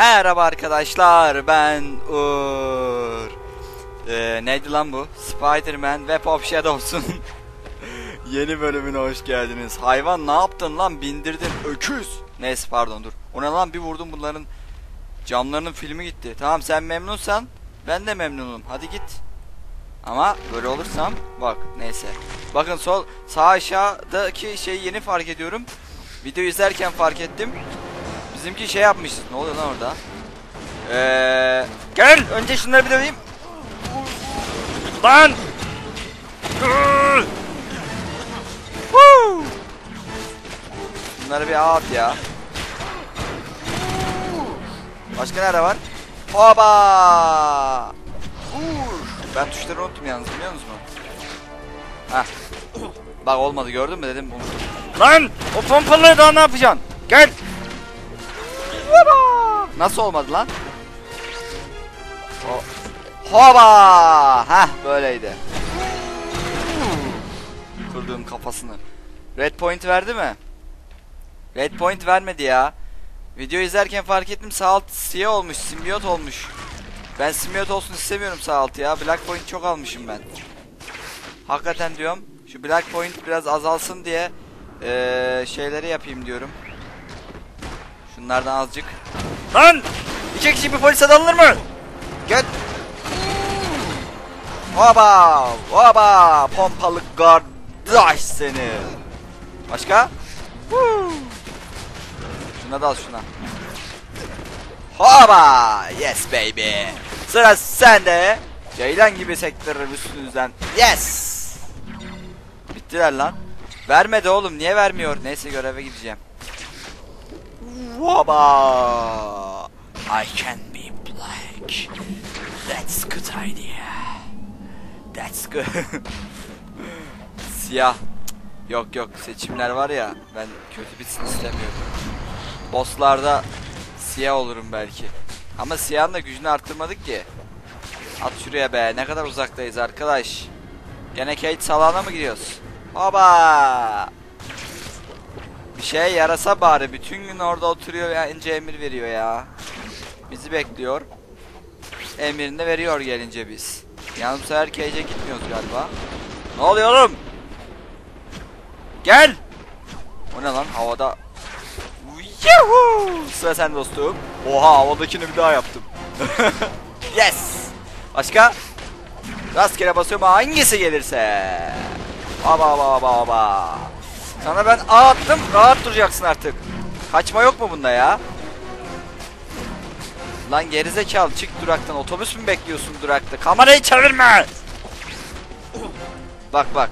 Merhaba arkadaşlar ben Uğur. Ee, Neydi lan bu? Spider-Man Web of Shadows'un Yeni bölümüne hoş geldiniz. Hayvan ne yaptın lan? Bindirdin öküz. Neyse pardon dur. Ona lan? Bir vurdum bunların Camlarının filmi gitti. Tamam sen memnunsan Ben de memnunum. Hadi git. Ama böyle olursam bak neyse. Bakın sol sağ aşağıdaki şeyi yeni fark ediyorum. Video izlerken fark ettim Bizimki şey yapmışız. Ne oluyor lan orada? Ee, gel önce şunları bir döveyim. Lan! Bunları bir at ya. Başka nerede var? Hoba! Ben tuşları unuttum yalnız biliyor musunuz? Heh. Bak olmadı gördün mü dedim unuttum. Lan! O pompalı daha ne yapacaksın? Gel! Hoba! Nasıl olmadı lan? Ho Hoba! Heh böyleydi. Kırdığım kafasını. Red point verdi mi? Red point vermedi ya. Video izlerken fark ettim sağ alt siyah olmuş, simbiyot olmuş. Ben simbiyot olsun istemiyorum sağ altı ya. Black point çok almışım ben. Hakikaten diyorum. Şu black point biraz azalsın diye ee, şeyleri yapayım diyorum. Şunlardan azıcık. Lan! İki kişi bir polise dalınır mı? Gel. Hoba! Hoba! Pompalı kardeş seni. Başka? Şuna dal şuna. Hoba! Yes baby. Sıra sende. Ceylan gibi sektörür üstünüzden. Yes! Bittiler lan. Vermedi oğlum. Niye vermiyor? Neyse göreve gideceğim. Waba! I can be black. That's good idea. That's good. Siyah. Yok yok seçimler var ya ben kötü bitsin istemiyorum. Bosslarda siyah olurum belki. Ama siyahın da gücünü arttırmadık ki. At şuraya be ne kadar uzaktayız arkadaş. Gene Kate salana mı gidiyoruz? Hoba! Bir şeye yarasa bari. Bütün gün orada oturuyor ya ince emir veriyor ya. Bizi bekliyor. Emirini de veriyor gelince biz. Yalnız bu sefer gitmiyoruz galiba. Ne oluyor oğlum? Gel! O ne lan havada? Yuhuu! Sıra sen dostum. Oha havadakini bir daha yaptım. yes! Başka? Rastgele basıyorum hangisi gelirse. Baba baba baba. Sana ben A attım rahat duracaksın artık. Kaçma yok mu bunda ya? Lan gerizekalı çık duraktan otobüs mü bekliyorsun durakta? Kamerayı çevirme! Bak bak.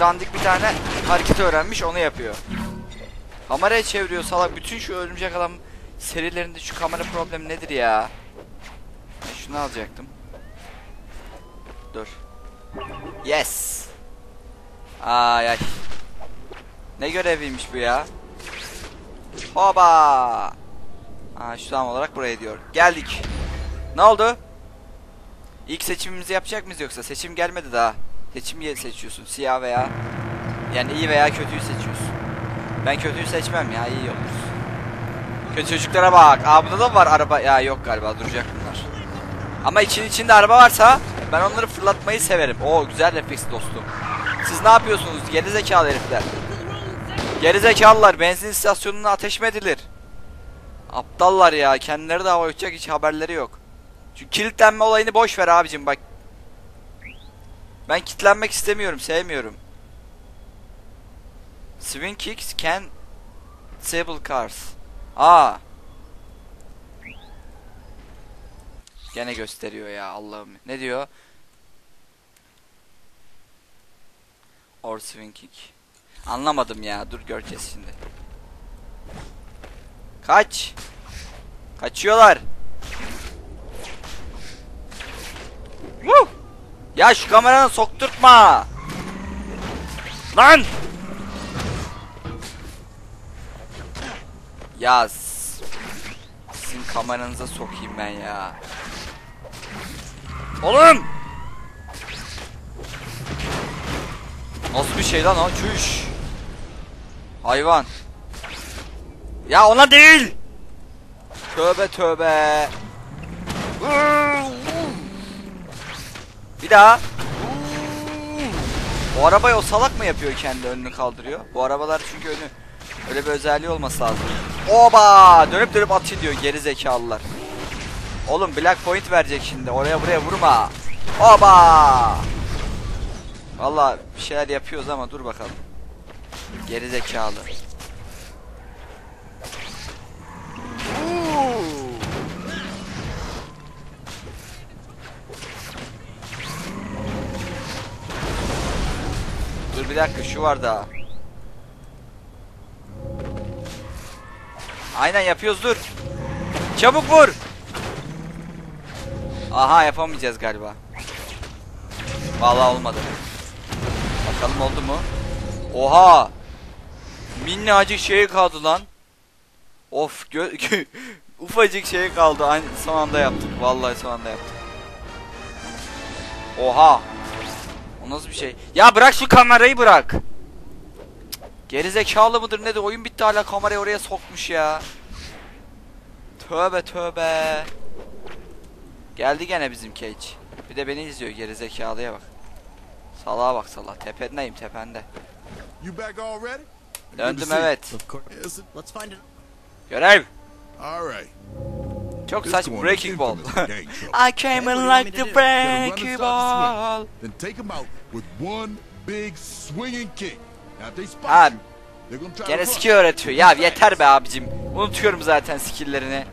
Dandik bir tane hareket öğrenmiş onu yapıyor. Kamerayı çeviriyor salak. Bütün şu örümcek adam serilerinde şu kamera problemi nedir ya? Şunu alacaktım. Dur. Yes. Ay ay. Ne göreviymiş bu ya? Hoba. Aa, şu tam olarak buraya diyor. Geldik. Ne oldu? İlk seçimimizi yapacak mıyız yoksa? Seçim gelmedi daha. Seçim seçiyorsun. Siyah veya yani iyi veya kötüyü seçiyorsun. Ben kötüyü seçmem ya. iyi olur. Kötü çocuklara bak. Aa burada da var araba. Ya yok galiba duracak bunlar. Ama için içinde araba varsa ben onları fırlatmayı severim. Oo güzel refleks dostum. Siz ne yapıyorsunuz? Geri zekalı herifler. Geri zekalılar benzin istasyonuna ateş mi edilir? Aptallar ya. Kendileri de hava uçacak hiç haberleri yok. Şu kilitlenme olayını boş ver abicim bak. Ben kilitlenmek istemiyorum. Sevmiyorum. Swing kicks can disable cars. Aa. Gene gösteriyor ya Allah'ım. Ne diyor? Or swing kick. Anlamadım ya. Dur göreceğiz şimdi. Kaç. Kaçıyorlar. Woo! Ya şu kameranı sokturtma. Lan! Ya sizin kameranıza sokayım ben ya. Oğlum! Nasıl bir şey lan o? Çüş. Hayvan. Ya ona değil. Tövbe tövbe. Bir daha. Bu arabayı o salak mı yapıyor kendi önünü kaldırıyor? Bu arabalar çünkü önü öyle bir özelliği olması lazım. Oba! Dönüp dönüp atıyor diyor geri zekalılar. Oğlum Black Point verecek şimdi. Oraya buraya vurma. Oba! Valla bir şeyler yapıyoruz ama dur bakalım. Geri zekalı. Dur bir dakika şu var daha. Aynen yapıyoruz dur. Çabuk vur. Aha yapamayacağız galiba. Vallahi olmadı. Bakalım oldu mu? Oha! Minnacık şey kaldı lan. Of gö ufacık şey kaldı. Aynı son anda yaptık. Vallahi son anda yaptık. Oha! O nasıl bir şey? Ya bırak şu kamerayı bırak. Geri zekalı mıdır nedir? Oyun bitti hala kamerayı oraya sokmuş ya. Tövbe tövbe. Geldi gene bizim Cage. Bir de beni izliyor geri zekalıya bak. Salağa bak salak. Tependeyim tepende. You back already? Döndüm evet. Of course. Yes. Let's find it. Görev. All right. Çok one Breaking ball. I came in like the breaking ball. Then take them out with one big swinging kick. Ha, Gene skill öğretiyor. Ya yeter be abicim. Unutuyorum zaten skill'lerini.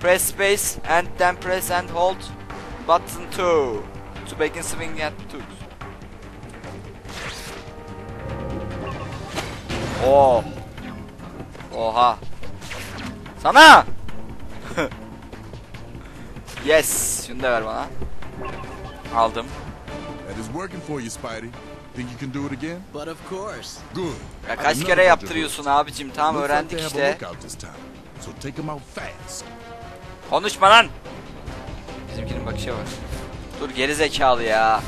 Press space and then press and hold button 2 to begin swing at 2. Oo. Oha. Sana. yes. Şunu da ver bana. Aldım. That is working for you, Spidey. Think you can do it again? But of course. Good. Ya kaç kere yaptırıyorsun abicim? Tamam öğrendik işte. So take them out fast. Konuşma lan. Bizimkinin bakışa bak. Dur geri zekalı ya.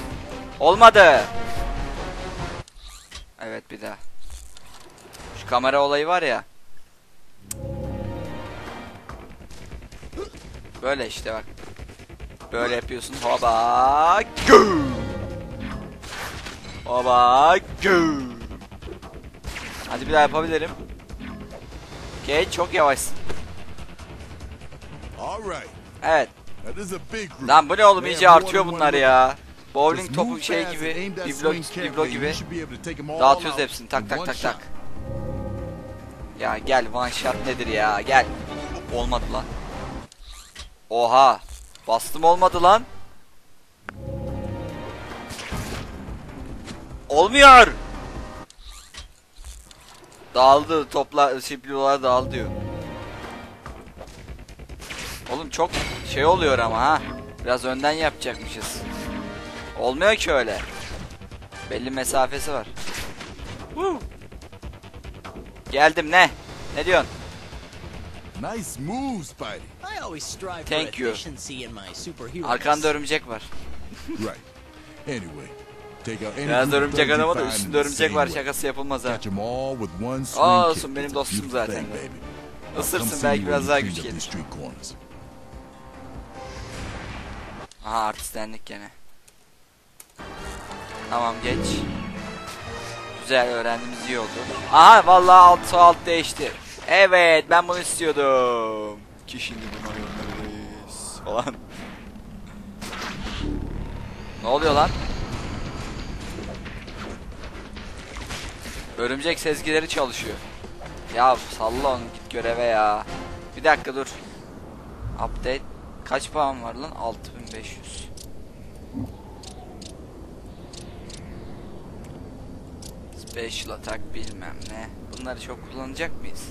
Olmadı. Evet bir daha. Kamera olayı var ya. Böyle işte bak. Böyle yapıyorsun. Hoba gü. Hoba gü. Hadi bir daha yapabilirim. Geç çok yavaşsın. Evet. Lan bu ne oğlum iyice artıyor bunlar ya. Bowling topu şey gibi, biblo, biblo gibi. Dağıtıyoruz hepsini tak tak tak tak. Ya gel one shot nedir ya gel. Olmadı lan. Oha. Bastım olmadı lan. Olmuyor. Dağıldı topla biblolar dağıldı diyor. Oğlum çok şey oluyor ama ha. Biraz önden yapacakmışız. Olmuyor ki öyle. Belli mesafesi var. Woo. Geldim ne? Ne diyorsun? Nice move, Spidey. I always strive Thank for you. efficiency in my superhero. Arkanda örümcek var. Right. Anyway, take out any Biraz group of örümcek you adama da üstünde örümcek var şakası yapılmaz ha. Catch 'em all with one swing Aa, kick. olsun, benim It's a dostum beautiful zaten thing, baby. Now Isırsın, come see belki me biraz when daha you güç up gelir. these street corners. Aha artistlendik gene. Tamam geç. Güzel öğrendiğimiz iyi oldu. Aha vallahi alt alt değişti. Evet ben bunu istiyordum. Ki şimdi bunu oynarız falan. Ne oluyor lan? Örümcek sezgileri çalışıyor. Ya salla onu git göreve ya. Bir dakika dur. Update. Kaç puan var lan? 6500. Special attack bilmem ne. Bunları çok kullanacak mıyız?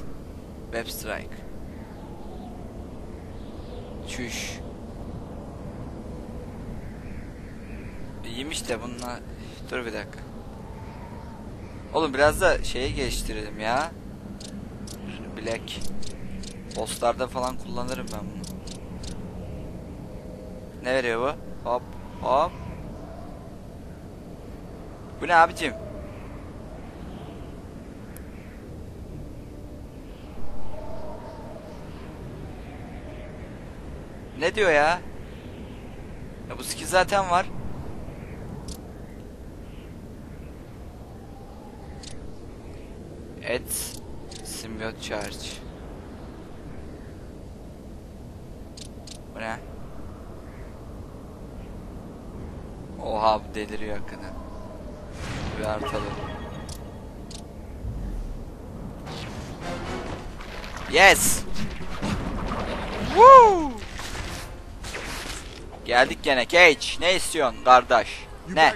Web strike. Çüş. İyiymiş de bununla... Dur bir dakika. Oğlum biraz da şeyi geliştirelim ya. Black. Bosslarda falan kullanırım ben bunu. Ne veriyor bu? Hop hop. Bu ne abicim? Ne diyor ya? Ya bu skill zaten var. Et Symbiote Charge. Bu ne? Oha bu deliriyor hakikaten. Bir artalım. Yes! Woo! Geldik gene Cage. Ne istiyorsun kardeş? Ne?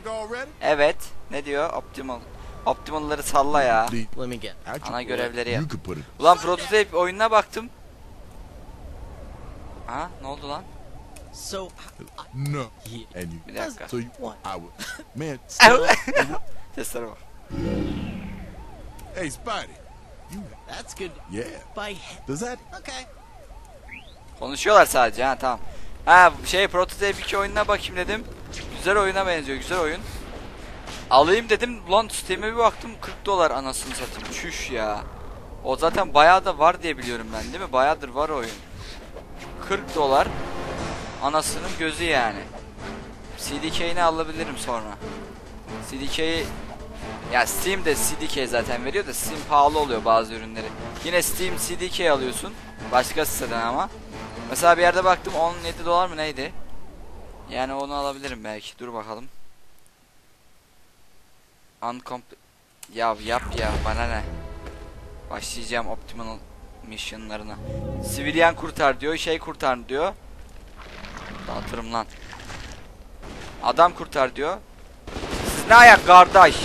Evet. Ne diyor? Optimal. Optimal'ları salla ya. Ana görevleri yap. Ulan prototype oyununa baktım. Ha ne oldu lan? So, No. And you. Bir dakika. So you? I would. Man. Seslere bak. hey, Spidey. You. that's good. Yeah. By Does that? okay. Konuşuyorlar sadece ha tamam. Ha şey Prototype 2 oyununa bakayım dedim. Güzel oyuna benziyor güzel oyun. Alayım dedim lan Steam'e bir baktım 40 dolar anasını satayım. Çüş ya. O zaten bayağı da var diye biliyorum ben değil mi? Bayağıdır var oyun. 40 dolar. Anasının gözü yani. CDK'ini alabilirim sonra. CDK'yi ya Steam'de CDK zaten veriyor da Steam pahalı oluyor bazı ürünleri. Yine Steam CDK alıyorsun. Başka siteden ama. Mesela bir yerde baktım 17 dolar mı neydi? Yani onu alabilirim belki. Dur bakalım. Uncomp ya yap ya bana ne? Başlayacağım optimal missionlarına. Sivilian kurtar diyor, şey kurtar diyor. Dağıtırım lan. Adam kurtar diyor. Siz ne ayak kardeş?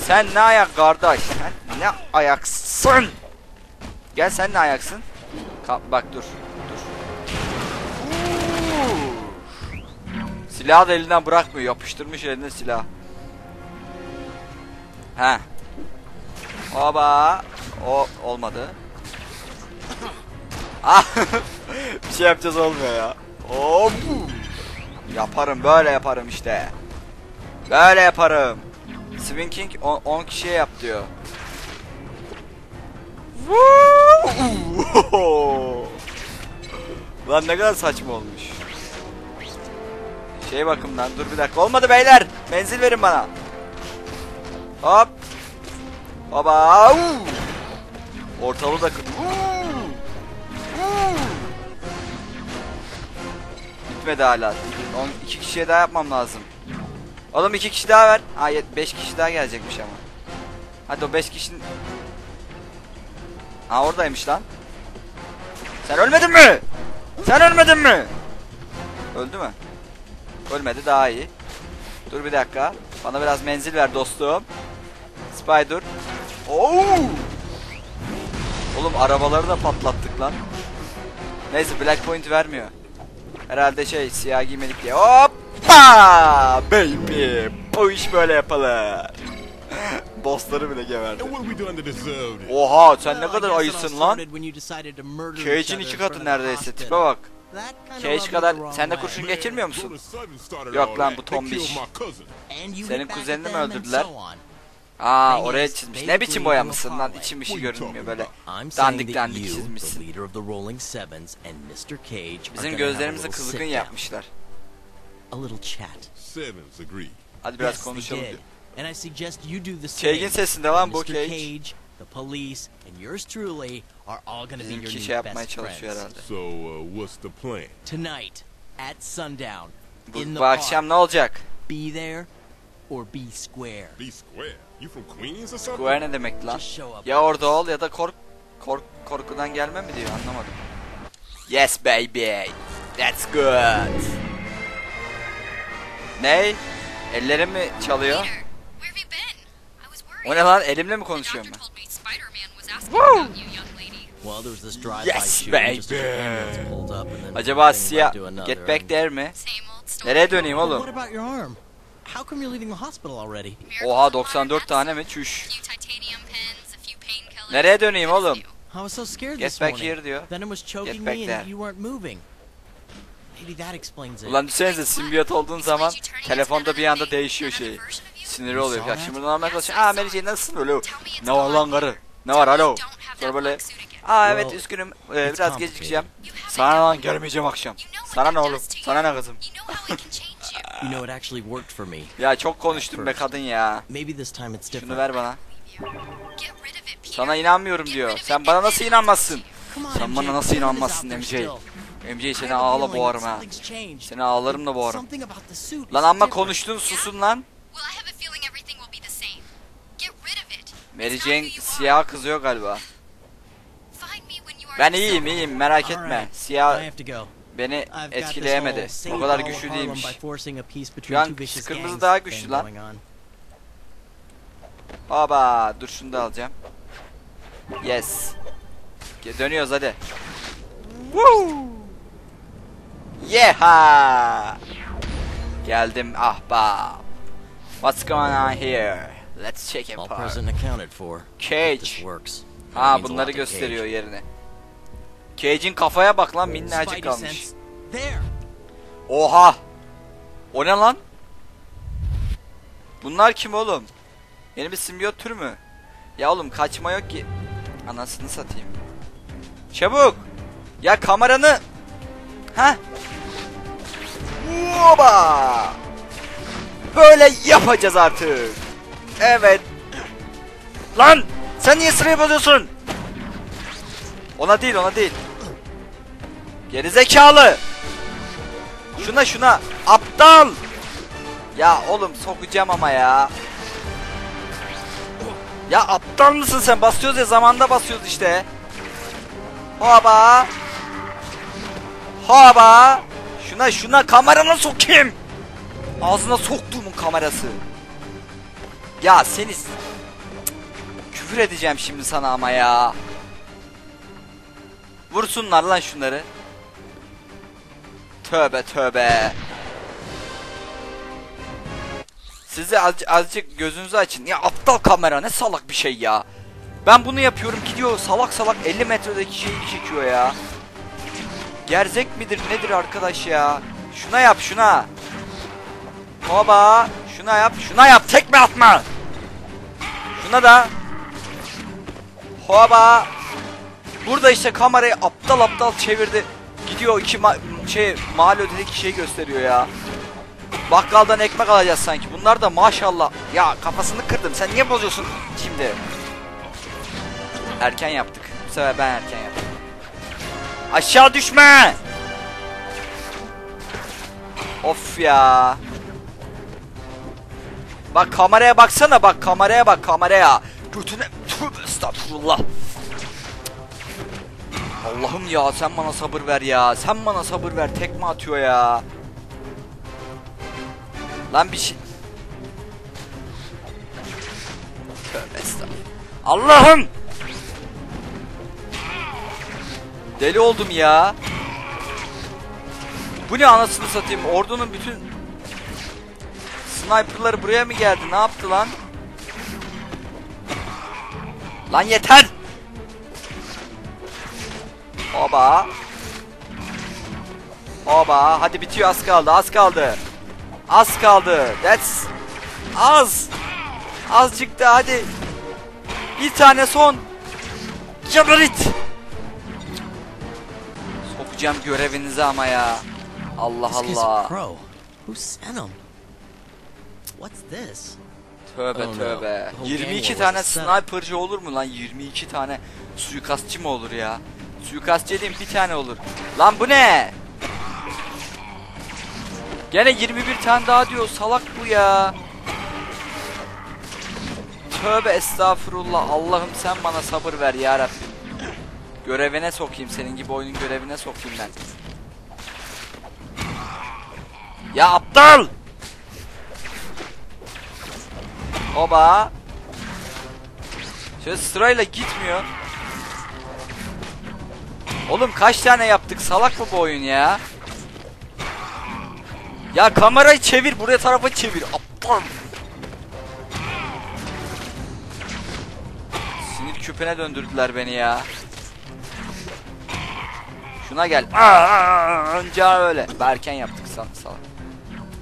Sen ne ayak kardeş? Sen ne ayaksın? Gel sen ne ayaksın? Ka- bak dur. Silahı da elinden bırakmıyor. Yapıştırmış eline silah. He. Oba. O olmadı. Ah. bir şey yapacağız olmuyor ya. Hop. Yaparım böyle yaparım işte. Böyle yaparım. Swing King 10 kişiye yap diyor. Lan ne kadar saçma olmuş. Şey bakımdan dur bir dakika olmadı beyler. Menzil verin bana. Hop. Baba. Ortalığı da. Bitmedi hala. 12 kişiye daha yapmam lazım. Oğlum iki kişi daha ver. Ha 5 kişi daha gelecekmiş ama. Hadi o 5 kişinin... Ha oradaymış lan. Sen ölmedin mi? Sen ölmedin mi? Öldü mü? Ölmedi daha iyi. Dur bir dakika. Bana biraz menzil ver dostum. Spider. Oo! Oğlum arabaları da patlattık lan. Neyse Black Point vermiyor. Herhalde şey siyah giymedik diye. Hoppa! Baby! Bu iş böyle yapılır. Bossları bile this? Oha sen ne kadar ayısın lan. Cage'in iki katı neredeyse tipe bak. Me kadar- sen de kurşun geçirmiyor musun? Yok lan, bu tombiş. Senin kuzenini mi öldürdüler? Aa oraya çizmiş. Ne biçim boyamışsın lan? İçim bir şey görünmüyor böyle. Dandik that dandik you, the çizmişsin. leader of the Rolling Sevens, and Mr. Cage are Bizim gözlerimizi little kızgın yapmışlar. Hadi biraz konuşalım diyor. And I suggest you do the same. Cage'in sesinde lan bu Mr. Cage. The police, and yours truly are all gonna be your new şey best friends. So, uh, what's the plan? Tonight, at sundown, in Bu, the bu akşam park, ne olacak? be there or be square. Be square. You from Queens or something? Square ne demekti lan? Ya orada ol ya da kork kork korkudan gelme mi diyor anlamadım. Yes baby. That's good. Ney? Ellerim mi çalıyor? Peter, where have you been? I was worried. O ne lan? Elimle mi konuşuyorum ben? Yes, baby. the ambulance pulled up, and then Acaba siyah get back there mi? Nereye döneyim oğlum? What about your arm? How come you're leaving the hospital already? Miracle Oha of modern 94 tane mi? Çüş. Nereye döneyim oğlum? Get back here diyor. Choking back there. Ulan düşünsenize simbiyot olduğun zaman telefonda bir anda değişiyor şey. Siniri oluyor. Ya şimdi buradan almaya çalışıyor. Aa Mary Jane nasılsın öyle? Ne var lan karı? Ne var alo? Sonra böyle Aa evet üzgünüm ee, biraz gecikeceğim. Have Sana lan gelmeyeceğim akşam. You know Sana ne oğlum? Sana ne kızım? You know it actually worked for me. Ya çok konuştun be kadın ya. Maybe this time it's Şunu different. ver bana. Sana inanmıyorum diyor. Sen bana nasıl inanmazsın? Sen bana nasıl inanmazsın MJ? MJ seni ağla boğarım ha. Seni ağlarım da boğarım. Lan amma different. konuştun susun lan. Well, I have a feeling everything will be the same. Get rid of it. Mary Jane siyah kızıyor galiba. Ben iyiyim iyiyim merak etme. Siyah beni etkileyemedi. O kadar güçlü değilmiş. Şu an kırmızı daha güçlü lan. Baba dur şunu da alacağım. Yes. Dönüyoruz hadi. Woo! Yeha! Geldim ahbap. What's going on here? Let's check All apart. Cage. works. Ha bunları gösteriyor yerini. Cage'in kafaya bak lan minnacık kalmış. Oha! O ne lan? Bunlar kim oğlum? Yeni bir simbiyot tür mü? Ya oğlum kaçma yok ki. Anasını satayım. Çabuk! Ya kameranı... Ha? Oba! Böyle yapacağız artık. Evet. Lan! Sen niye sırayı bozuyorsun? Ona değil ona değil. Gerizekalı! Şuna şuna aptal. Ya oğlum sokacağım ama ya. Ya aptal mısın sen? Basıyoruz ya zamanda basıyoruz işte. Hoba. Hoba. Şuna şuna kamerana sokayım. Ağzına soktuğumun kamerası. Ya seni küfür edeceğim şimdi sana ama ya. Vursunlar lan şunları. Tövbe tövbe. Size az, azıcık gözünüzü açın. Ya aptal kamera ne salak bir şey ya. Ben bunu yapıyorum gidiyor salak salak 50 metredeki şeyi çekiyor ya. Gerzek midir nedir arkadaş ya? Şuna yap şuna. Hoba. Şuna yap şuna yap tekme atma. Şuna da. Hoba. Burada işte kamerayı aptal aptal çevirdi. Gidiyor iki ma şey mahalle ötedeki şey gösteriyor ya. Bakkaldan ekmek alacağız sanki. Bunlar da maşallah. Ya kafasını kırdım. Sen niye bozuyorsun şimdi? Erken yaptık. Bu sefer ben erken yaptım. Aşağı düşme! Of ya. Bak kameraya baksana bak kameraya bak kameraya. Götüne tövbe estağfurullah. Allah'ım ya sen bana sabır ver ya. Sen bana sabır ver. Tekme atıyor ya. Lan bir şey... Tövbe estağfurullah. Allah'ım! Deli oldum ya. Bu ne anasını satayım? Ordunun bütün sniperları buraya mı geldi? Ne yaptı lan? Lan yeter! Oba. Oba. Hadi bitiyor az kaldı az kaldı. Az kaldı. That's az. Azıcık da hadi. Bir tane son. Cabarit. Sokacağım görevinizi ama ya. Allah Allah. Who sent him? What's this? Tövbe tövbe. The whole 22 gang tane sniperci olur mu lan? 22 tane suikastçı mı olur ya? Suikastçı diyeyim bir tane olur. Lan bu ne? Gene 21 tane daha diyor. Salak bu ya. Tövbe estağfurullah. Allah'ım sen bana sabır ver ya Rabbim. Görevine sokayım senin gibi oyunun görevine sokayım ben. Ya aptal! Oba. Şöyle sırayla gitmiyor. Oğlum kaç tane yaptık? Salak mı bu oyun ya? Ya kamerayı çevir, buraya tarafa çevir. Aptal. Sinir küpüne döndürdüler beni ya. Şuna gel. Aa, önce öyle. Berken yaptık sal salak.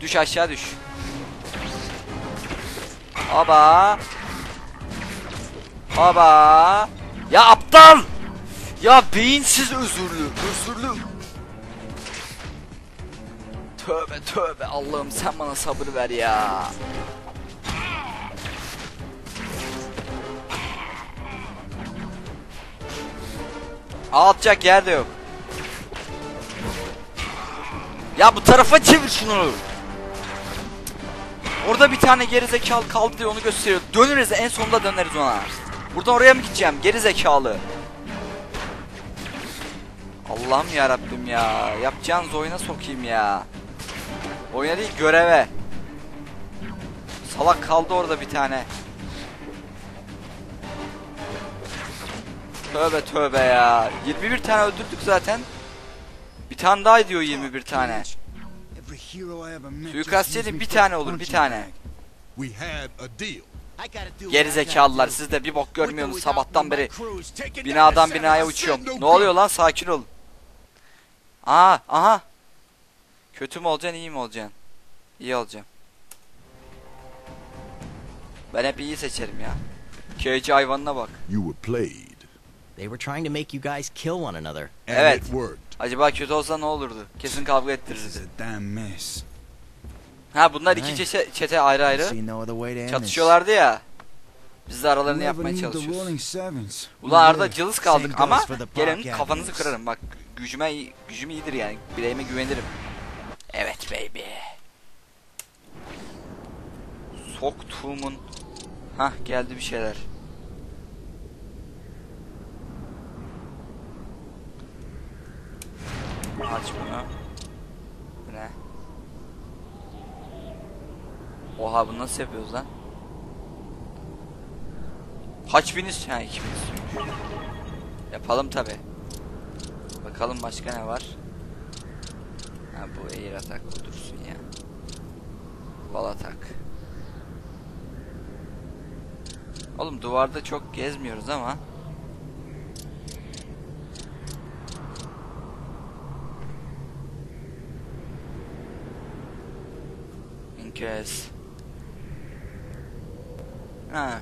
Düş aşağı düş. Aba. Aba. Ya aptal. Ya beyinsiz özürlü. Özürlü. Tövbe tövbe Allah'ım sen bana sabır ver ya. Atacak yer de yok. Ya bu tarafa çevir şunu. Orada bir tane gerizekalı kaldı diye onu gösteriyor. Döneriz en sonunda döneriz ona. Buradan oraya mı gideceğim? Gerizekalı. Allah'ım ya Rabbim ya. Yapacağınız oyuna sokayım ya. Oyuna değil göreve. Salak kaldı orada bir tane. Tövbe tövbe ya. 21 tane öldürdük zaten. Bir tane daha ediyor 21 tane. Suikastçı bir tane olur, bir tane. Gerizekalılar siz de bir bok görmüyorsunuz sabahtan beri. Binadan binaya uçuyorum. Ne oluyor lan sakin ol. Aa aha. Kötü mü olacaksın iyi mi olacaksın? İyi olacağım. Ben hep iyi seçerim ya. Köycü hayvanına bak. You were played. They were trying to make you guys kill one another. And Evet. Acaba kötü olsa ne olurdu? Kesin kavga mess. Ha bunlar iki çete, çete ayrı ayrı. Çatışıyorlardı ya. Biz de aralarını yapmaya çalışıyoruz. Ulan were cılız kaldık ama gelin kafanızı kırarım bak gücüme gücüm iyidir yani bileğime güvenirim. Evet baby. Soktuğumun Hah geldi bir şeyler. Aç bunu. Bu ne? Oha bunu nasıl yapıyoruz lan? Kaç bin ist- Ha 2000 istiyormuş. Yapalım tabi. Bakalım başka ne var? Ha bu air atak dursun ya. Bal atak. Oğlum duvarda çok gezmiyoruz ama. İnkez. Ha.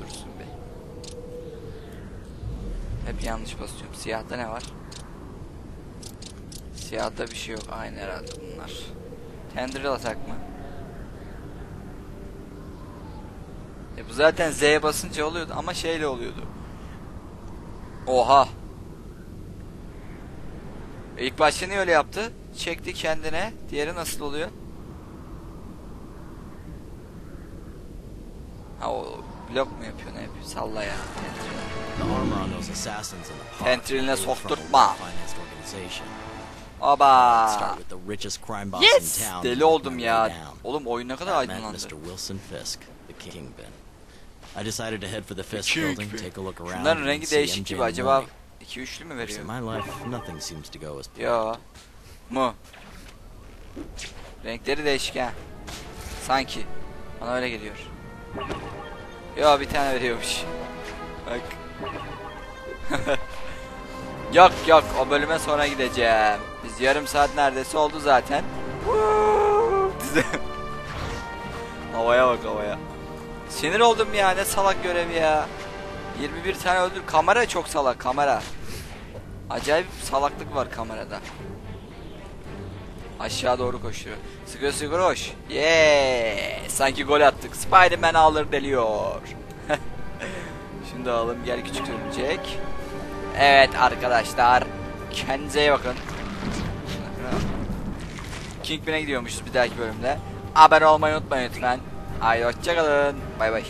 Dursun Bey. Hep yanlış basıyorum. Siyahta ne var? Siyahta bir şey yok. Aynı herhalde bunlar. Tendril atak mı? E bu zaten Z'ye basınca oluyordu ama şeyle oluyordu. Oha. E ilk başta niye öyle yaptı? Çekti kendine. Diğeri nasıl oluyor? Ha o blok mu yapıyor ne yapıyor? Salla ya. The armor on those assassins in the park. Tentriline sokturtma. well-financed organization. Oba. Start with the richest crime boss Yes. in town. Deli oldum ya. Oğlum oyun ne kadar aydınlandı. Mr. Wilson Fisk, the kingpin. I decided to head for the Fisk building, take a look around, Şunların rengi değişik gibi. Acaba morning. 2 üçlü mü veriyor? my life, nothing seems to go as planned. Yo. Mu. Renkleri değişik ha. Sanki. Bana öyle geliyor. Yo bir tane veriyormuş. Bak. yok yok o bölüme sonra gideceğim. Biz yarım saat neredeyse oldu zaten. Havaya bak havaya. Sinir oldum ya ne salak görevi ya. 21 tane öldür. Kamera çok salak kamera. Acayip salaklık var kamerada. Aşağı doğru koşuyor. Sıkı sıkı koş. Yeah! Sanki gol attık. Spiderman ağları deliyor. Şimdi alalım gel küçük örümcek. Evet arkadaşlar. Kendinize bakın. Kingpin'e gidiyormuşuz bir dahaki bölümde. Abone olmayı unutmayın lütfen. Haydi hoşçakalın. Bay bay.